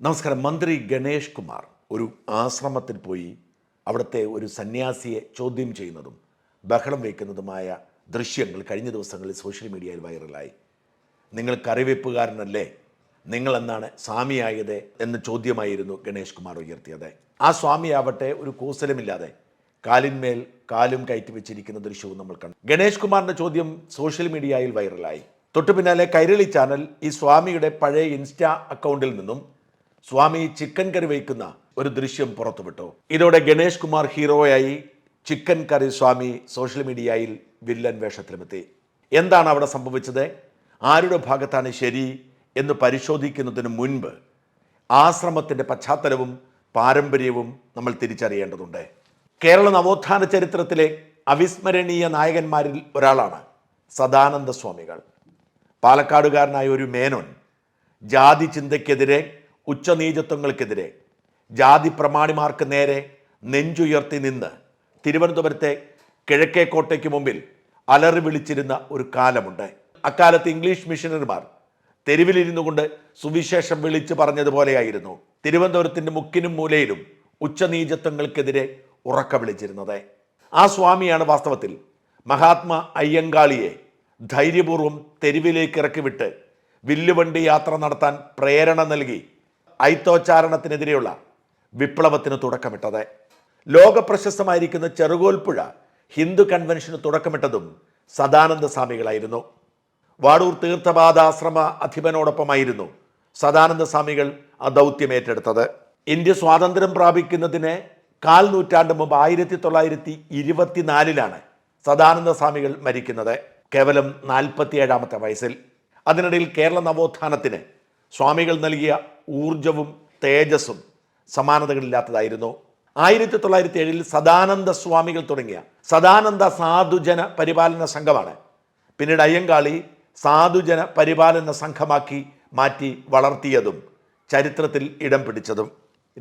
നമസ്കാരം. മന്ത്രി ഗണേഷ് കുമാർ ഒരു ആശ്രമത്തിൽ പോയി അവിടുത്തെ ഒരു സന്യാസിയെ ചോദ്യം ചെയ്യുന്നതും ബഹളം വയ്ക്കുന്നതുമായ ദൃശ്യങ്ങൾ കഴിഞ്ഞ ദിവസങ്ങളിൽ സോഷ്യൽ മീഡിയയിൽ വൈറലായി. നിങ്ങൾ കറിവെപ്പുകാരനല്ലേ? നിങ്ങൾ എന്നാണ് സ്വാമിയായത് എന്ന ചോദ്യമായിരുന്നു ഗണേഷ് കുമാർ ഉയർത്തിയത്. ആ സ്വാമിയാവട്ടെ ഒരു കൂസലമില്ലാതെ കാലിന്മേൽ കാലും കയറ്റി വെച്ചിരിക്കുന്ന ദൃശ്യവും നമ്മൾ കണ്ടു. ഗണേഷ് കുമാറിന്റെ ചോദ്യം സോഷ്യൽ മീഡിയയിൽ വൈറലായി. തൊട്ടു പിന്നാലെ കൈരളി ചാനൽ ഈ സ്വാമിയുടെ പഴയ ഇൻസ്റ്റാ അക്കൗണ്ടിൽ നിന്നും സ്വാമി ചിക്കൻ കറി വയ്ക്കുന്ന ഒരു ദൃശ്യം പുറത്തുവിട്ടു. ഇതോടെ ഗണേഷ് കുമാർ ഹീറോയായി ചിക്കൻ കറി സ്വാമി സോഷ്യൽ മീഡിയയിൽ വില്ലൻ വേഷത്തിലുമെത്തി. എന്താണ് അവിടെ സംഭവിച്ചത്? ആരുടെ ഭാഗത്താണ് ശരി എന്ന് പരിശോധിക്കുന്നതിന് മുൻപ് ആശ്രമത്തിന്റെ പശ്ചാത്തലവും പാരമ്പര്യവും നമ്മൾ തിരിച്ചറിയേണ്ടതുണ്ട്. കേരള നവോത്ഥാന ചരിത്രത്തിലെ അവിസ്മരണീയ നായകന്മാരിൽ ഒരാളാണ് സദാനന്ദ സ്വാമികൾ. പാലക്കാടുകാരനായ ഒരു മേനോൻ ജാതി ചിന്തയ്ക്കെതിരെ ഉച്ചനീചത്വങ്ങൾക്കെതിരെ ജാതി പ്രമാണിമാർക്ക് നേരെ നെഞ്ചുയർത്തി നിന്ന് തിരുവനന്തപുരത്തെ കിഴക്കേക്കോട്ടയ്ക്ക് മുമ്പിൽ അലറി വിളിച്ചിരുന്ന ഒരു കാലമുണ്ട് അക്കാലത്ത് ഇംഗ്ലീഷ് മിഷനറിമാർ തെരുവിലിരുന്നു കൊണ്ട് സുവിശേഷം വിളിച്ചു പറഞ്ഞതുപോലെയായിരുന്നു തിരുവനന്തപുരത്തിന്റെ മുക്കിനും മൂലയിലും ഉച്ചനീചത്വങ്ങൾക്കെതിരെ ഉറക്ക വിളിച്ചിരുന്നത്. ആ സ്വാമിയാണ് വാസ്തവത്തിൽ മഹാത്മാ അയ്യങ്കാളിയെ ധൈര്യപൂർവം തെരുവിലേക്ക് ഇറക്കിവിട്ട് വില്ലുവണ്ടി യാത്ര നടത്താൻ പ്രേരണ നൽകി ഐത്തോച്ചാരണത്തിനെതിരെയുള്ള വിപ്ലവത്തിന് തുടക്കമിട്ടത്. ലോക പ്രശസ്തമായിരിക്കുന്ന ചെറുകോൽപ്പുഴ ഹിന്ദു കൺവെൻഷന് തുടക്കമിട്ടതും സദാനന്ദ സ്വാമികളായിരുന്നു. വാടൂർ തീർത്ഥപാദാശ്രമ അധിപനോടൊപ്പമായിരുന്നു സദാനന്ദ സ്വാമികൾ ആ ദൗത്യം ഏറ്റെടുത്തത്. ഇന്ത്യ സ്വാതന്ത്ര്യം പ്രാപിക്കുന്നതിന് കാൽ നൂറ്റാണ്ട് മുമ്പ് ആയിരത്തി തൊള്ളായിരത്തി ഇരുപത്തിനാലിലാണ് സദാനന്ദ സ്വാമികൾ മരിക്കുന്നത് കേവലം നാൽപ്പത്തിയേഴാമത്തെ വയസ്സിൽ. അതിനിടയിൽ കേരള നവോത്ഥാനത്തിന് സ്വാമികൾ നൽകിയ ഊർജവും തേജസ്സും സമാനതകളില്ലാത്തതായിരുന്നു. ആയിരത്തി തൊള്ളായിരത്തി ഏഴിൽ സദാനന്ദ സ്വാമികൾ തുടങ്ങിയ സദാനന്ദ സാധുജന പരിപാലന സംഘമാണ്. പിന്നീട് അയ്യങ്കാളി സാധുജന പരിപാലന സംഘമാക്കി മാറ്റി വളർത്തിയതും ചരിത്രത്തിൽ ഇടം പിടിച്ചതും.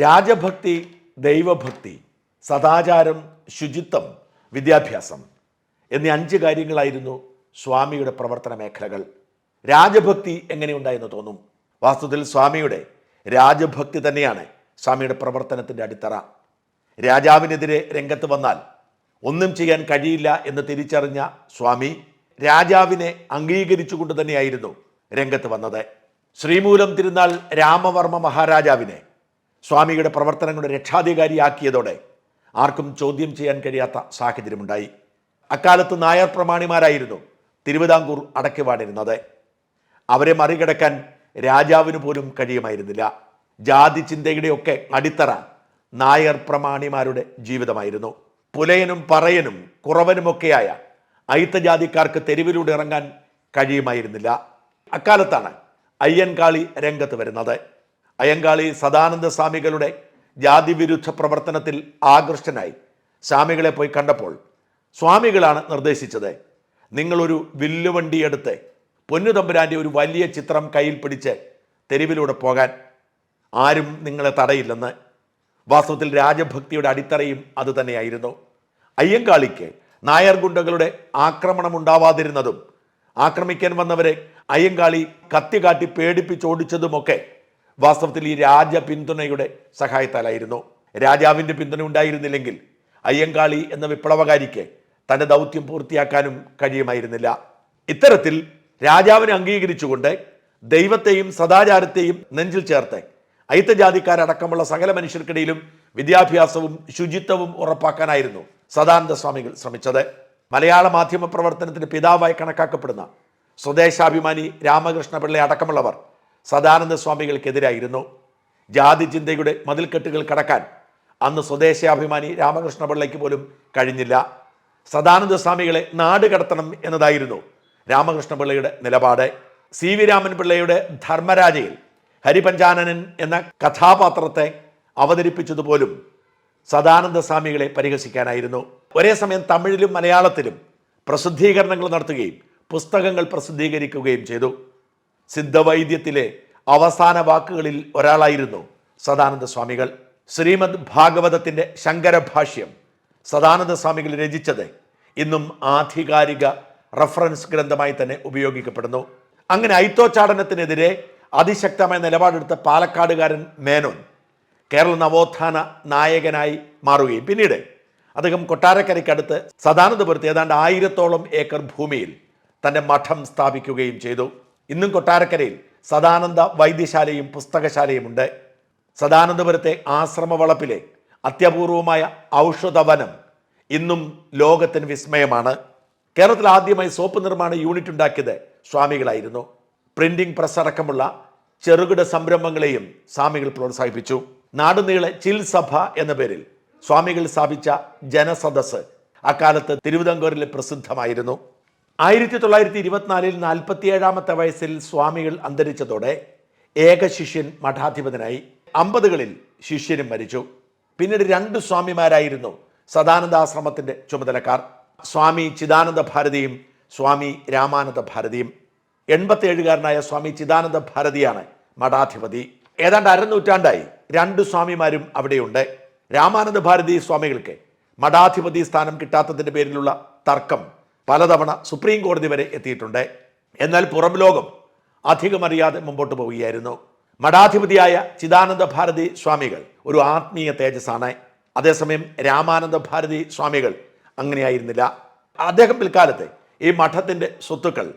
രാജഭക്തി ദൈവഭക്തി സദാചാരം ശുചിത്വം വിദ്യാഭ്യാസം എന്നീ അഞ്ച് കാര്യങ്ങളായിരുന്നു സ്വാമിയുടെ പ്രവർത്തന മേഖലകൾ. രാജഭക്തി എങ്ങനെയുണ്ടായെന്ന് തോന്നും? വാസ്തുവിൽ സ്വാമിയുടെ രാജഭക്തി തന്നെയാണ് സ്വാമിയുടെ പ്രവർത്തനത്തിന്റെ അടിത്തറ. രാജാവിനെതിരെ രംഗത്ത് വന്നാൽ ഒന്നും ചെയ്യാൻ കഴിയില്ല എന്ന് തിരിച്ചറിഞ്ഞ സ്വാമി രാജാവിനെ അംഗീകരിച്ചുകൊണ്ട് തന്നെയായിരുന്നു രംഗത്ത് വന്നത്. ശ്രീമൂലം തിരുനാൾ രാമവർമ്മ മഹാരാജാവിനെ സ്വാമിയുടെ പ്രവർത്തനങ്ങളുടെ രക്ഷാധികാരിയാക്കിയതോടെ ആർക്കും ചോദ്യം ചെയ്യാൻ കഴിയാത്ത സാഹചര്യമുണ്ടായി. അക്കാലത്ത് നായർ പ്രമാണിമാരായിരുന്നു തിരുവിതാംകൂർ അടക്കിവാടിരുന്നത് അവരെ മറികടക്കാൻ രാജാവിന് പോലും കഴിയുമായിരുന്നില്ല. ജാതി ചിന്തയുടെയൊക്കെ അടിത്തറ നായർ പ്രമാണിമാരുടെ ജീവിതമായിരുന്നു. പുലയനും പറയനും കുറവനുമൊക്കെയായ അയിത്തജാതിക്കാർക്ക് തെരുവിലൂടെ ഇറങ്ങാൻ കഴിയുമായിരുന്നില്ല. അക്കാലത്താണ് അയ്യൻകാളി രംഗത്ത് വരുന്നത്. അയ്യങ്കാളി സദാനന്ദ സ്വാമികളുടെ ജാതിവിരുദ്ധ പ്രവർത്തനത്തിൽ ആകൃഷ്ടനായി. സ്വാമികളെ പോയി കണ്ടപ്പോൾ സ്വാമികളാണ് നിർദ്ദേശിച്ചത് നിങ്ങളൊരു വില്ലുവണ്ടി എടുത്ത് പൊന്നുതമ്പുരാന്റെ ഒരു വലിയ ചിത്രം കയ്യിൽ പിടിച്ച് തെരുവിലൂടെ പോകാൻ ആരും നിങ്ങളെ തടയില്ലെന്ന് വാസ്തവത്തിൽ രാജഭക്തിയുടെ അടിത്തറയും അതുതന്നെയായിരുന്നു അയ്യങ്കാളിക്ക് നായർ ഗുണ്ടകളുടെ ആക്രമണം ഉണ്ടാവാതിരുന്നതും ആക്രമിക്കാൻ വന്നവരെ അയ്യങ്കാളി കത്തി കാട്ടി പേടിപ്പിച്ചോടിച്ചതുമൊക്കെ വാസ്തവത്തിൽ ഈ രാജ പിന്തുണയുടെ സഹായത്താലായിരുന്നു. രാജാവിന്റെ പിന്തുണ ഉണ്ടായിരുന്നില്ലെങ്കിൽ അയ്യങ്കാളി എന്ന വിപ്ലവകാരിക്ക് തന്റെ ദൗത്യം പൂർത്തിയാക്കാനും കഴിയുമായിരുന്നില്ല. ഇത്തരത്തിൽ രാജാവിനെ അംഗീകരിച്ചുകൊണ്ട് ദൈവത്തെയും സദാചാരത്തെയും നെഞ്ചിൽ ചേർത്ത് അയിത്തജാതിക്കാരടക്കമുള്ള സകല മനുഷ്യർക്കിടയിലും വിദ്യാഭ്യാസവും ശുചിത്വവും ഉറപ്പാക്കാനായിരുന്നു സദാനന്ദ സ്വാമികൾ ശ്രമിച്ചത്. മലയാള മാധ്യമ പ്രവർത്തനത്തിന് പിതാവായി കണക്കാക്കപ്പെടുന്ന സ്വദേശാഭിമാനി രാമകൃഷ്ണ പിള്ള അടക്കമുള്ളവർ സദാനന്ദ സ്വാമികൾക്കെതിരായിരുന്നു ജാതി ചിന്തയുടെ മതിൽക്കെട്ടുകൾ കടക്കാൻ അന്ന് സ്വദേശാഭിമാനി രാമകൃഷ്ണ പിള്ളയ്ക്ക് പോലും കഴിഞ്ഞില്ല. സദാനന്ദ സ്വാമികളെ നാട് കടത്തണം എന്നതായിരുന്നു രാമകൃഷ്ണ പിള്ളയുടെ നിലപാട് സി വി രാമൻ പിള്ളയുടെ ധർമ്മരാജയിൽ ഹരിപഞ്ചാനനൻ എന്ന കഥാപാത്രത്തെ അവതരിപ്പിച്ചതുപോലും സദാനന്ദ സ്വാമികളെ പരിഹസിക്കാനായിരുന്നു. ഒരേ സമയം തമിഴിലും മലയാളത്തിലും പ്രസിദ്ധീകരണങ്ങൾ നടത്തുകയും പുസ്തകങ്ങൾ പ്രസിദ്ധീകരിക്കുകയും ചെയ്തു. സിദ്ധവൈദ്യത്തിലെ അവസാന വാക്കുകളിൽ ഒരാളായിരുന്നു സദാനന്ദ സ്വാമികൾ ശ്രീമദ് ഭാഗവതത്തിന്റെ ശങ്കരഭാഷ്യം സദാനന്ദ സ്വാമികൾ രചിച്ചത് ഇന്നും ആധികാരിക റഫറൻസ് ഗ്രന്ഥമായി തന്നെ ഉപയോഗിക്കപ്പെടുന്നു. അങ്ങനെ ഐത്തോച്ചാടനത്തിനെതിരെ അതിശക്തമായ നിലപാടെടുത്ത പാലക്കാടുകാരൻ മേനോൻ കേരള നവോത്ഥാന നായകനായി മാറുകയും. പിന്നീട് അദ്ദേഹം കൊട്ടാരക്കരയ്ക്കടുത്ത് സദാനന്ദപുരത്ത് ഏതാണ്ട് ആയിരത്തോളം ഏക്കർ ഭൂമിയിൽ തന്റെ മഠം സ്ഥാപിക്കുകയും ചെയ്തു. ഇന്നും കൊട്ടാരക്കരയിൽ സദാനന്ദ വൈദ്യശാലയും പുസ്തകശാലയുമുണ്ട് സദാനന്ദപുരത്തെ ആശ്രമ വളപ്പിലെ അത്യപൂർവമായ ഔഷധവനം ഇന്നും ലോകത്തിന് വിസ്മയമാണ്. കേരളത്തിൽ ആദ്യമായി സോപ്പ് നിർമ്മാണ യൂണിറ്റ് ഉണ്ടാക്കിയത് സ്വാമികളായിരുന്നു. പ്രിന്റിംഗ് പ്രസ് അടക്കമുള്ള ചെറുകിട സംരംഭങ്ങളെയും സ്വാമികൾ പ്രോത്സാഹിപ്പിച്ചു. നാടുനീളെ ചിൽ സഭ എന്ന പേരിൽ സ്വാമികൾ സ്ഥാപിച്ച ജനസദസ് അക്കാലത്ത് തിരുവിതാംകൂറിൽ പ്രസിദ്ധമായിരുന്നു. ആയിരത്തി തൊള്ളായിരത്തി ഇരുപത്തിനാലിൽ നാൽപ്പത്തിയേഴാമത്തെ വയസ്സിൽ സ്വാമികൾ അന്തരിച്ചതോടെ ഏക ശിഷ്യൻ മഠാധിപതനായി അമ്പതുകളിൽ ശിഷ്യനും മരിച്ചു. പിന്നീട് രണ്ട് സ്വാമിമാരായിരുന്നു സദാനന്ദാശ്രമത്തിന്റെ ചുമതലക്കാർ. സ്വാമി ചിദാനന്ദ ഭാരതിയും സ്വാമി രാമാനന്ദ ഭാരതിയും എൺപത്തിയേഴുകാരനായ സ്വാമി ചിദാനന്ദ ഭാരതിയാണ് മഠാധിപതി. ഏതാണ്ട് അരനൂറ്റാണ്ടായി രണ്ട് സ്വാമിമാരും അവിടെയുണ്ട്. രാമാനന്ദ ഭാരതി സ്വാമികൾക്ക് മഠാധിപതി സ്ഥാനം കിട്ടാത്തതിന്റെ പേരിലുള്ള തർക്കം പലതവണ സുപ്രീം കോടതി വരെ എത്തിയിട്ടുണ്ട്. എന്നാൽ പുറം ലോകം അധികമറിയാതെ മുമ്പോട്ട് പോവുകയായിരുന്നു. മഠാധിപതിയായ ചിദാനന്ദ ഭാരതി സ്വാമികൾ ഒരു ആത്മീയ തേജസ്സാണ്. അതേസമയം രാമാനന്ദ ഭാരതി സ്വാമികൾ അങ്ങനെയായിരുന്നില്ല. അദ്ദേഹം പിൽക്കാലത്ത് ഈ മഠത്തിന്റെ സ്വത്തുക്കൾ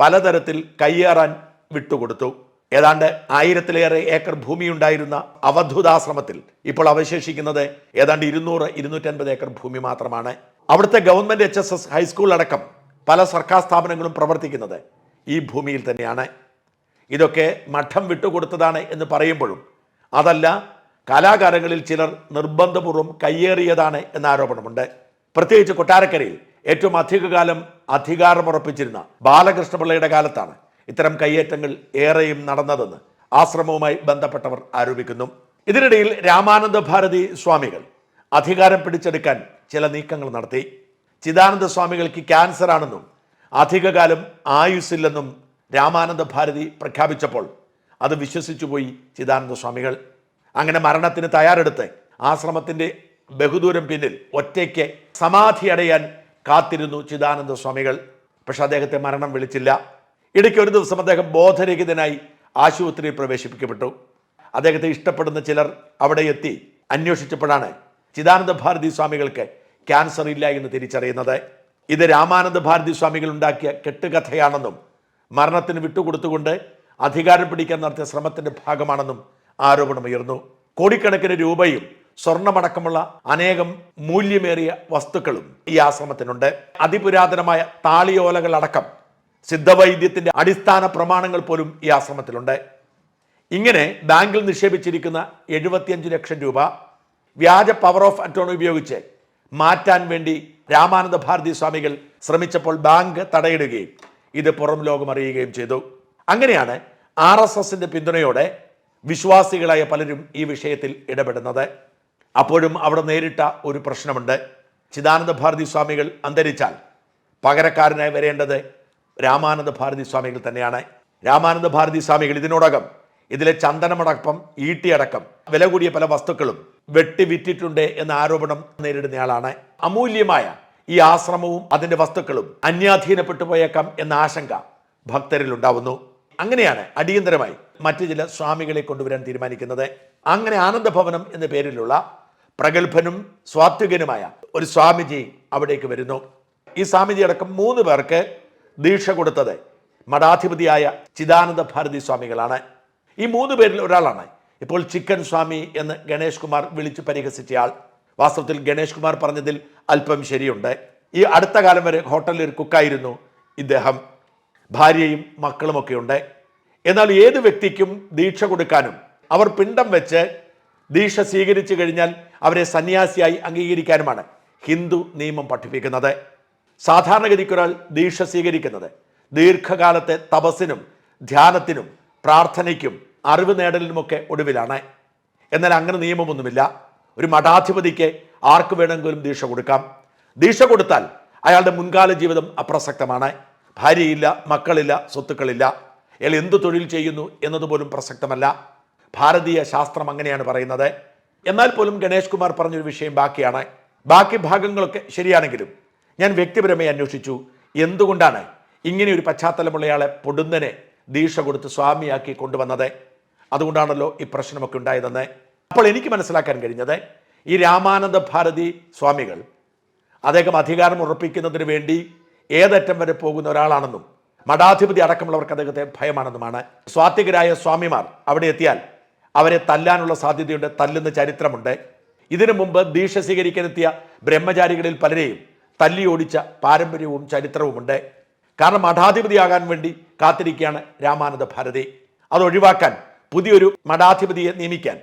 പലതരത്തിൽ കയ്യേറാൻ വിട്ടുകൊടുത്തു. ഏതാണ്ട് ആയിരത്തിലേറെ ഏക്കർ ഭൂമിയുണ്ടായിരുന്ന അവധൂതാശ്രമത്തിൽ ഇപ്പോൾ അവശേഷിക്കുന്നത് ഏതാണ്ട് ഇരുന്നൂറ് ഇരുന്നൂറ്റൻപത് ഏക്കർ ഭൂമി മാത്രമാണ്. അവിടുത്തെ government H S S high school അടക്കം പല സർക്കാർ സ്ഥാപനങ്ങളും പ്രവർത്തിക്കുന്നത് ഈ ഭൂമിയിൽ തന്നെയാണ്. ഇതൊക്കെ മഠം വിട്ടുകൊടുത്തതാണ് എന്ന് പറയുമ്പോഴും അതല്ല കലാകാരങ്ങളിൽ ചിലർ നിർബന്ധപൂർവം കയ്യേറിയതാണ് എന്ന ആരോപണമുണ്ട്. പ്രത്യേകിച്ച് കൊട്ടാരക്കരയിൽ ഏറ്റവും അധികകാലം അധികാരമുറപ്പിച്ചിരുന്ന ബാലകൃഷ്ണപിള്ളയുടെ കാലത്താണ് ഇത്തരം കയ്യേറ്റങ്ങൾ ഏറെയും നടന്നതെന്ന് ആശ്രമവുമായി ബന്ധപ്പെട്ടവർ ആരോപിക്കുന്നു. ഇതിനിടയിൽ രാമാനന്ദ ഭാരതി സ്വാമികൾ അധികാരം പിടിച്ചെടുക്കാൻ ചില നീക്കങ്ങൾ നടത്തി. ചിദാനന്ദ സ്വാമികൾക്ക് ക്യാൻസർ ആണെന്നും അധികകാലം ആയുസ്സില്ലെന്നും രാമാനന്ദ ഭാരതി പ്രഖ്യാപിച്ചപ്പോൾ അത് വിശ്വസിച്ചുപോയി ചിദാനന്ദ സ്വാമികൾ. അങ്ങനെ മരണത്തിന് തയ്യാറെടുത്ത് ആശ്രമത്തിന്റെ ബഹുദൂരം പിന്നിൽ ഒറ്റയ്ക്ക് സമാധി അടയാൻ കാത്തിരുന്നു ചിദാനന്ദ സ്വാമികൾ. പക്ഷെ അദ്ദേഹത്തെ മരണം വിളിച്ചില്ല. ഇടയ്ക്ക് ഒരു ദിവസം അദ്ദേഹം ബോധരഹിതനായി ആശുപത്രിയിൽ പ്രവേശിപ്പിക്കപ്പെട്ടു. അദ്ദേഹത്തെ ഇഷ്ടപ്പെടുന്ന ചിലർ അവിടെ എത്തി അന്വേഷിച്ചപ്പോഴാണ് ചിദാനന്ദ ഭാരതി സ്വാമികൾക്ക് ക്യാൻസർ ഇല്ല എന്ന് തിരിച്ചറിയുന്നത്. ഇത് രാമാനന്ദ ഭാരതി സ്വാമികൾ ഉണ്ടാക്കിയ കെട്ടുകഥയാണെന്നും മരണത്തിന് വിട്ടുകൊടുത്തുകൊണ്ട് അധികാരം പിടിക്കാൻ നടത്തിയ ശ്രമത്തിന്റെ ഭാഗമാണെന്നും ആരോപണമുയർന്നു. കോടിക്കണക്കിന് രൂപയും സ്വർണമടക്കമുള്ള അനേകം മൂല്യമേറിയ വസ്തുക്കളും ഈ ആശ്രമത്തിനുണ്ട്. അതിപുരാതനമായ താളിയോലകൾ അടക്കം സിദ്ധവൈദ്യത്തിന്റെ അടിസ്ഥാന പ്രമാണങ്ങൾ പോലും ഈ ആശ്രമത്തിലുണ്ട്. ഇങ്ങനെ ബാങ്കിൽ നിക്ഷേപിച്ചിരിക്കുന്ന എഴുപത്തിയഞ്ച് ലക്ഷം രൂപ വ്യാജ പവർ ഓഫ് അറ്റോണി ഉപയോഗിച്ച് മാറ്റാൻ വേണ്ടി രാമാനന്ദ ഭാരതി സ്വാമികൾ ശ്രമിച്ചപ്പോൾ ബാങ്ക് തടയിടുകയും ഇത് പുറം ലോകം അറിയുകയും ചെയ്തു. അങ്ങനെയാണ് ആർ എസ് എസിന്റെ പിന്തുണയോടെ വിശ്വാസികളായ പലരും ഈ വിഷയത്തിൽ ഇടപെടുന്നത്. അപ്പോഴും അവിടെ നേരിട്ട ഒരു പ്രശ്നമുണ്ട്. ചിദാനന്ദ ഭാരതി സ്വാമികൾ അന്തരിച്ചാൽ പകരക്കാരനായി വരേണ്ടത് രാമാനന്ദ ഭാരതി സ്വാമികൾ തന്നെയാണ്. രാമാനന്ദ ഭാരതി സ്വാമികൾ ഇതിനോടകം ഇതിലെ ചന്ദനമടക്കം ഈട്ടിയടക്കം വില കൂടിയ പല വസ്തുക്കളും വെട്ടി വിറ്റിട്ടുണ്ട് എന്ന ആരോപണം നേരിടുന്നയാളാണ് അമൂല്യമായ ഈ ആശ്രമവും അതിന്റെ വസ്തുക്കളും അന്യാധീനപ്പെട്ടു പോയേക്കാം എന്ന ആശങ്ക ഭക്തരിൽ ഉണ്ടാവുന്നു. അങ്ങനെയാണ് അടിയന്തരമായി മറ്റു ചില സ്വാമികളെ കൊണ്ടുവരാൻ തീരുമാനിക്കുന്നത്. അങ്ങനെ ആനന്ദഭവനം എന്ന പേരിലുള്ള പ്രഗത്ഭനും സ്വാത്വികനുമായ ഒരു സ്വാമിജി അവിടേക്ക് വരുന്നു. ഈ സ്വാമിജി അടക്കം മൂന്ന് പേർക്ക് ദീക്ഷ കൊടുത്തത് മഠാധിപതിയായ ചിദാനന്ദ ഭാരതി സ്വാമികളാണ്. ഈ മൂന്ന് പേരിൽ ഒരാളാണ്. ഇപ്പോൾ ചിക്കൻ സ്വാമി എന്ന് ഗണേഷ് കുമാർ വിളിച്ചു പരിഹസിച്ചയാൾ. വാസ്തവത്തിൽ ഗണേഷ് കുമാർ പറഞ്ഞതിൽ അല്പം ശരിയുണ്ട്. ഈ അടുത്ത കാലം വരെ ഹോട്ടലിൽ ഒരു കുക്കായിരുന്നു ഇദ്ദേഹം. ഭാര്യയും മക്കളുമൊക്കെ ഉണ്ട് എന്നാൽ ഏത് വ്യക്തിക്കും ദീക്ഷ കൊടുക്കാനും അവർ പിണ്ടം വെച്ച് ദീക്ഷ സ്വീകരിച്ചു കഴിഞ്ഞാൽ അവരെ സന്യാസിയായി അംഗീകരിക്കാനുമാണ് ഹിന്ദു നിയമം പഠിപ്പിക്കുന്നത്. സാധാരണഗതിക്ക് ഒരാൾ ദീക്ഷ സ്വീകരിക്കുന്നത് ദീർഘകാലത്തെ തപസ്സിനും ധ്യാനത്തിനും പ്രാർത്ഥനയ്ക്കും അറിവ് നേടലിനുമൊക്കെ ഒടുവിലാണ്. എന്നാൽ അങ്ങനെ നിയമമൊന്നുമില്ല. ഒരു മഠാധിപതിക്ക് ആർക്ക് വേണമെങ്കിലും ദീക്ഷ കൊടുക്കാം. ദീക്ഷ കൊടുത്താൽ അയാളുടെ മുൻകാല ജീവിതം അപ്രസക്തമാണ്. ഭാര്യയില്ല മക്കളില്ല സ്വത്തുക്കളില്ല. അയാൾ എന്ത് തൊഴിൽ ചെയ്യുന്നു എന്നതുപോലും പ്രസക്തമല്ല. ഭാരതീയ ശാസ്ത്രം അങ്ങനെയാണ് പറയുന്നത്. എന്നാൽ പോലും ഗണേഷ് കുമാർ പറഞ്ഞൊരു വിഷയം ബാക്കിയാണ്. ബാക്കി ഭാഗങ്ങളൊക്കെ ശരിയാണെങ്കിലും ഞാൻ വ്യക്തിപരമായി അന്വേഷിച്ചു. എന്തുകൊണ്ടാണ് ഇങ്ങനെ ഒരു പശ്ചാത്തലമുള്ളയാളെ പൊടുന്നനെ ദീക്ഷ കൊടുത്ത് സ്വാമിയാക്കി കൊണ്ടുവന്നത്? അതുകൊണ്ടാണല്ലോ ഈ പ്രശ്നമൊക്കെ ഉണ്ടായതെന്ന്. അപ്പോൾ എനിക്ക് മനസ്സിലാക്കാൻ കഴിഞ്ഞത് ഈ രാമാനന്ദ ഭാരതി സ്വാമികൾ അദ്ദേഹം അധികാരം ഉറപ്പിക്കുന്നതിന് വേണ്ടി ഏതറ്റം വരെ പോകുന്ന ഒരാളാണെന്നും മഠാധിപതി അടക്കമുള്ളവർക്ക് അദ്ദേഹത്തെ ഭയമാണെന്നുമാണ്. സ്വാത്വികരായ സ്വാമിമാർ അവിടെ എത്തിയാൽ അവരെ തല്ലാനുള്ള സാധ്യതയുണ്ട് തല്ലുന്ന ചരിത്രമുണ്ട്. ഇതിനു മുമ്പ് ദീക്ഷ സ്വീകരിക്കാനെത്തിയ ബ്രഹ്മചാരികളിൽ പലരെയും തല്ലി ഓടിച്ച പാരമ്പര്യവും ചരിത്രവുമുണ്ട്. കാരണം മഠാധിപതിയാകാൻ വേണ്ടി കാത്തിരിക്കുകയാണ് രാമാനന്ദ ഭാരതി. അത് ഒഴിവാക്കാൻ പുതിയൊരു മഠാധിപതിയെ നിയമിക്കാൻ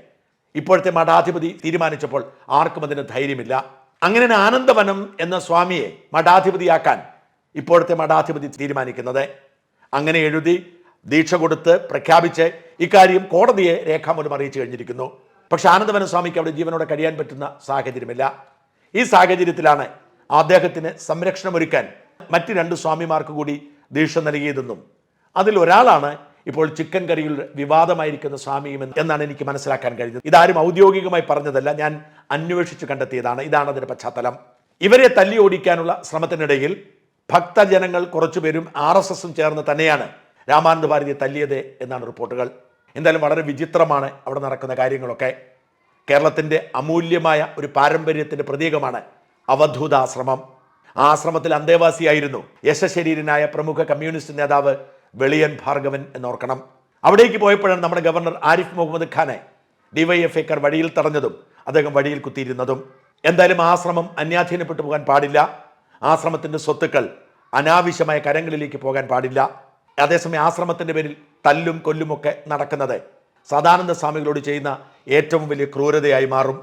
ഇപ്പോഴത്തെ മഠാധിപതി തീരുമാനിച്ചപ്പോൾ ആർക്കും അതിന് ധൈര്യമില്ല. അങ്ങനെ ആനന്ദവനം എന്ന സ്വാമിയെ മഠാധിപതിയാക്കാൻ ഇപ്പോഴത്തെ മഠാധിപതി തീരുമാനിക്കുന്നത്. അങ്ങനെ എഴുതി ദീക്ഷ കൊടുത്ത് പ്രഖ്യാപിച്ച് ഇക്കാര്യം കോടതിയെ രേഖാമൂലം അറിയിച്ചു കഴിഞ്ഞിരിക്കുന്നു. പക്ഷെ ആനന്ദവന സ്വാമിക്ക് അവിടെ ജീവനോടെ കഴിയാൻ പറ്റുന്ന സാഹചര്യമില്ല. ഈ സാഹചര്യത്തിലാണ് അദ്ദേഹത്തിന് സംരക്ഷണമൊരുക്കാൻ മറ്റ് രണ്ട് സ്വാമിമാർക്ക് കൂടി ദീക്ഷ നൽകിയതെന്നും അതിൽ ഒരാളാണ് ഇപ്പോൾ ചിക്കൻ കറിയിൽ വിവാദമായിരിക്കുന്ന സ്വാമിയും എന്നാണ് എനിക്ക് മനസ്സിലാക്കാൻ കഴിഞ്ഞത്. ഇതാരും ഔദ്യോഗികമായി പറഞ്ഞതല്ല ഞാൻ അന്വേഷിച്ചു കണ്ടെത്തിയതാണ്. ഇതാണ് അതിന്റെ പശ്ചാത്തലം. ഇവരെ തല്ലി ഓടിക്കാനുള്ള ശ്രമത്തിനിടയിൽ ഭക്തജനങ്ങൾ കുറച്ചുപേരും ആർ എസ് എസും ചേർന്ന് തന്നെയാണ് രാമാനന്ദ ഭാരതിയെ തല്ലിയത് എന്നാണ് റിപ്പോർട്ടുകൾ. എന്തായാലും വളരെ വിചിത്രമാണ് അവിടെ നടക്കുന്ന കാര്യങ്ങളൊക്കെ. കേരളത്തിന്റെ അമൂല്യമായ ഒരു പാരമ്പര്യത്തിന്റെ പ്രതീകമാണ് അവധൂതാശ്രമം. ആ ആശ്രമത്തിൽ അന്തേവാസിയായിരുന്നു യശശരീരനായ പ്രമുഖ കമ്മ്യൂണിസ്റ്റ് നേതാവ് വെളിയൻ ഭാർഗവൻ എന്നോർക്കണം. അവിടേക്ക് പോയപ്പോഴാണ് നമ്മുടെ ഗവർണർ ആരിഫ് മുഹമ്മദ് ഖാനെ ഡിവൈഎഫ്ഐക്കാർ വഴിയിൽ തടഞ്ഞതും അദ്ദേഹം വഴിയിൽ കുത്തിയിരുന്നതും. എന്തായാലും ആശ്രമം അന്യാധീനപ്പെട്ടു പോകാൻ പാടില്ല. ആശ്രമത്തിന്റെ സ്വത്തുക്കൾ അനാവശ്യമായ കരങ്ങളിലേക്ക് പോകാൻ പാടില്ല. അതേസമയം ആശ്രമത്തിന്റെ പേരിൽ തല്ലും കൊല്ലുമൊക്കെ നടക്കുന്നത് സദാനന്ദ സ്വാമികളോട് ചെയ്യുന്ന ഏറ്റവും വലിയ ക്രൂരതയായി മാറും.